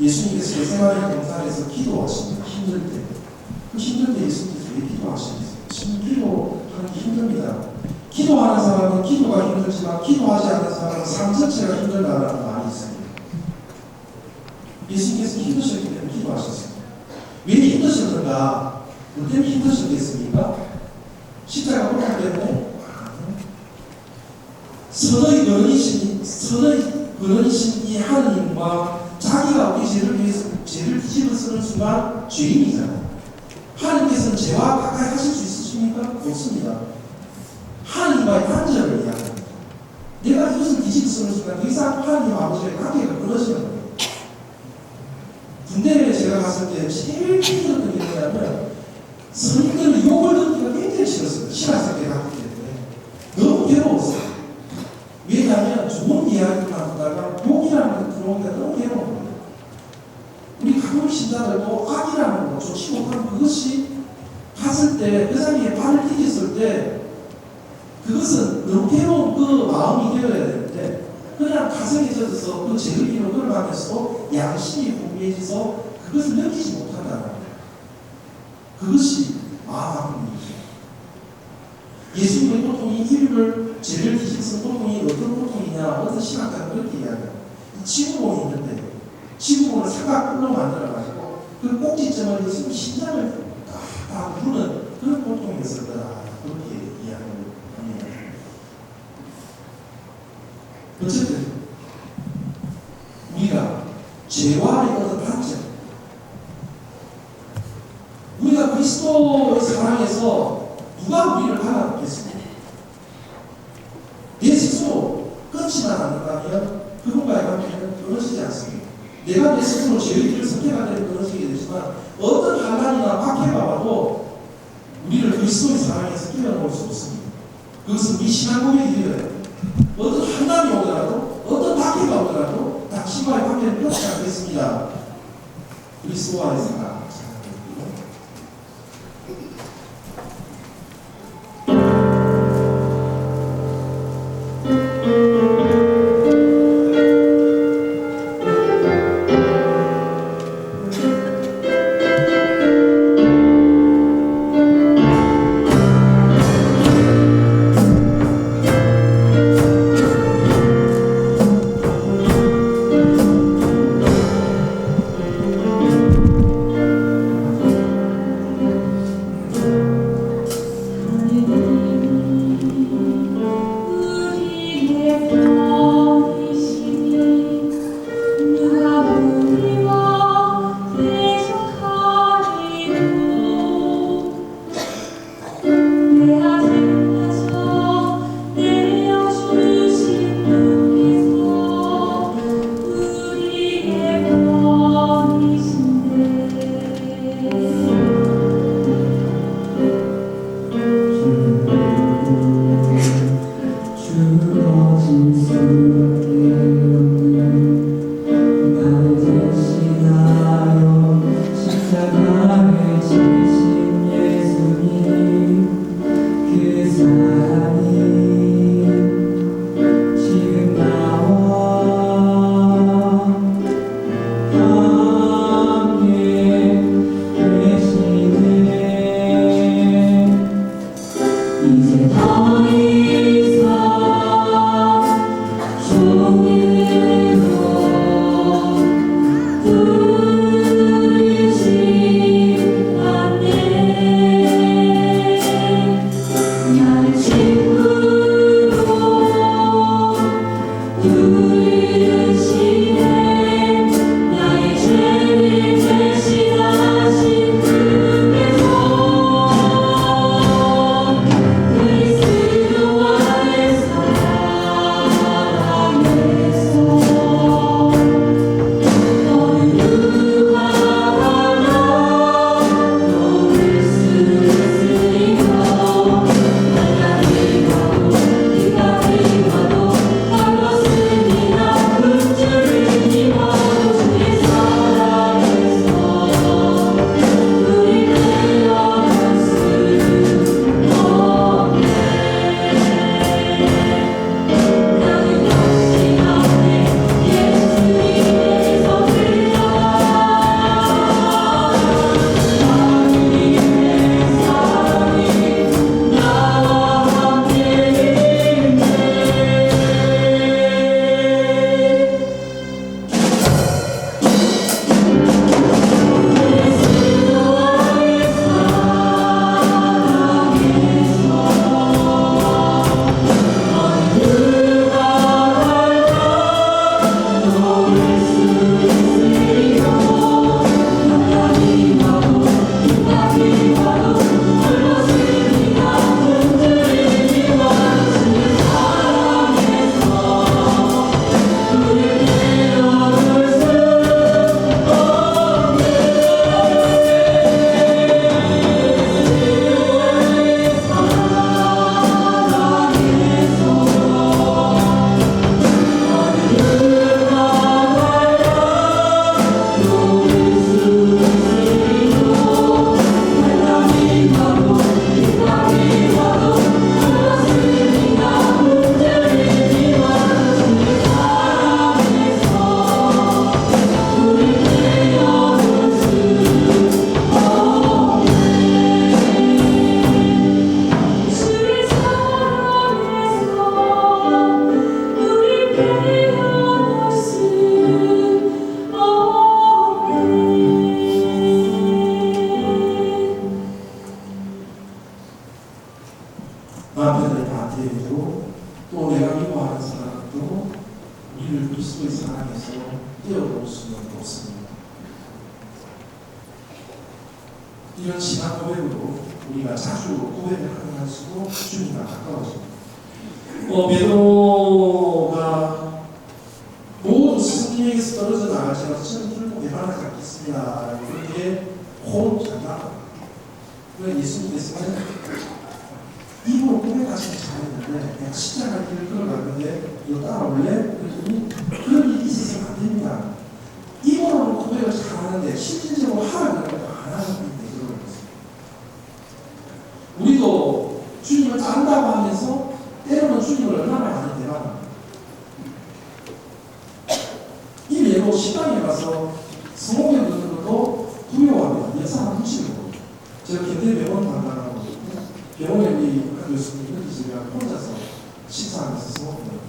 예수님께서 예생활의 동산에서 기도하십니다. 힘들 때. 그 힘들 때 예수님께서 왜 기도하시겠어요? 지금 기도하는 게 힘듭니다. 기도하는 사람은 기도가 힘들지만 기도하지 않는 사람은 삶 자체가 힘들다는 말이 있습니다. 예수님께서 힘드셨기 때문에 기도하셨습니다. 왜 힘드셨는가? 뭐 때문에 힘드셨겠습니까? 십자가 고통 때문에? 근원이신, 선의 근 원이신 이 하느님과 자기가 우리 죄를 위해서 죄를 뒤집어 쓰는 순간 죄인이잖아요. 하나님께서는 죄와 가까이 하실 수 있으십니까? 없습니다. 하나님과의 단절을 이야기합니다. 내가 이것을 뒤집어 쓰는 순간 더 이상 하나님 아버지의 관계가 끊어지는 거예요. 군대에 제가 갔을 때 제일 힘들었던 게 뭐냐면 선생님들 욕을 듣기가 굉장히 싫었어요. 신학생 때 갔기 때문에. 너무 괴로웠어요. 왜냐하면 좋은 이야기를 나누다가 욕이라는 게 들어오기가 너무 괴로운 거예요. 우리 가끔 신자들도 악이라는 거, 좋지 못한 그것이 갔을 때, 그 자리에 발을 디뎠을 때, 그것은 너무 괴로운 그 마음이 되어야 되는데, 그냥 가정에 젖어서 그 죄를 이루어 걸어가면서 양심이 분비해져서 그것을 느끼지 못한다는 거예요. 그것이 마음 아픈 일이죠. 예수님의 고통이 이유를 죄를 뒤집어서 고통이 어떤 고통이냐, 어떤 신학자는 그렇게 이야기해요. 지구본이 있는데, 지구본을 삼각뿔로 만들어가지고, 그 꼭지점을 예수님 심장을 딱 부르는 그런 고통이었을 거다. 그렇게 이야기합니다. 어쨌든, 우리가 죄와의 어떤 단점, 우리가 그리스도의 사랑에서 누가 우리를 갈아놓겠습니까? 내 스스로 끊지만 않는다면 그분과의 관계는 끊어지지 않습니다. 내가 내 스스로 길을 선택하게 되면 끊어지게 되지만 어떤 한란이나 박해가 와도 우리를 그리스도의 사랑에서 끼어놓을 수 없습니다. 그것은 우리 신앙 고백이 되어야 돼요. 어떤 한란이 오더라도 어떤 박해가 오더라도 당신과의 관계는 끊지 않겠습니다. 그리스도와의 사랑. 내가 미워하는 사람도 우리를 그리스도의 사랑에서 떼어놓을 수는 없습니다. 이런 신앙 고백으로 우리가 자주 고백을 하면서 주님과 가까워집니다. 어, 베드로가 모든 스승님에게서 떨어져 나가지만 저는 불복에 하나 갖겠습니다. 그렇게 호흡 잘나 그 예수님께서는 고백하시면 잘했는데 내가 십자가 길을 걸어갔는데 이거 따라올래? 그랬더니 그런 일이 있어서는 안 됩니다. 입으로는 고백을 잘하는데 실질적으로 하라는 것도 안 하는 분이 되더라고요. 우리도 주님을 짠다고 하면서 때로는 주님을 얼마나 대합니다. 이 예로 식당에 가서 성공에 넣는 것도 두려워합니다. 훔치는 거예요. 제가 견대병원 담당하고 있는데 병원에 우리 제가 혼자서 성공을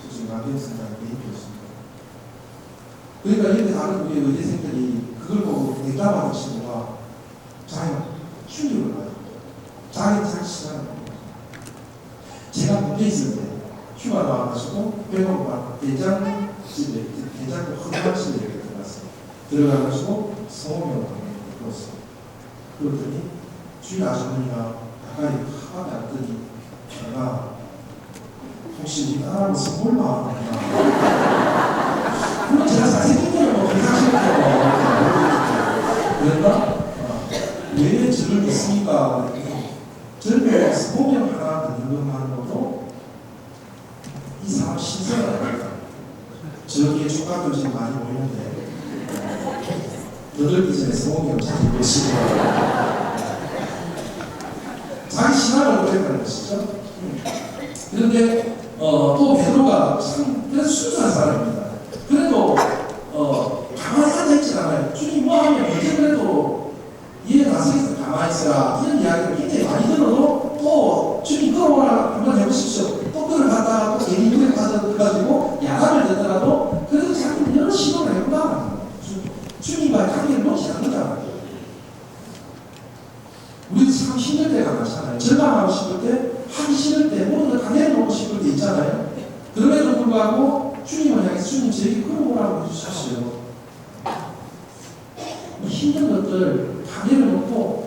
조금 남경 선생님 메인 교수님. 그러니까 이렇게 다른 우리 의대생들이 그걸 보고 냉담하는 친구가 자기는 충격을 받아요. 자기 자기 시간을 먹어요. 제가 문제 있을 때 휴가 나와가지고 병원과 대장 집에 대장도 헌납실에 이렇게 들어갔어요. 들어가가지고 성호명을 불렀어요. 그러더니 주인 아주머니가 가까이 하게 왔더니 제가 혹시 이 딸하고 선물 나왔구나. 그럼 제가 잘생긴 거는 뭐 괜찮겠죠. 그랬나? 어, 왜 저를 믿습니까? 저를 소명 하나 듣는 것만으로도 이 사람 신선하다. 저기에 축가도 지금 많이 모이는데 여덟기 전에 소명을 잘 보시고 자기 고백하는 것이죠. 음. 그런데 어, 또 베드로가 참 그래서 순수한 사람입니다. 그래도 어, 가만히 앉아 있지 않아요. 주님 뭐 하면 언제 그래도 이해 나서겠어 가만히 있어라 이런 이야기를 굉장히 많이 들어도 또 주님 끌어오라 한번 해보십시오. 또 끌어갔다가 또 괜히 물에 빠져가지고 야단을 듣더라도 그래도 자꾸 여러 시도를 해본다. 주님과 관계를 놓지 않는다. 우리도 참 힘들 때가 많잖아요. 절망하고 싶을 때, 하기 싫을 때, 모든 걸 다 내려놓고 싶을 때 있잖아요. 그럼에도 불구하고 주님을 향해서 주님 저에게 끌어오라고. 이 힘든 것들 다 내려놓고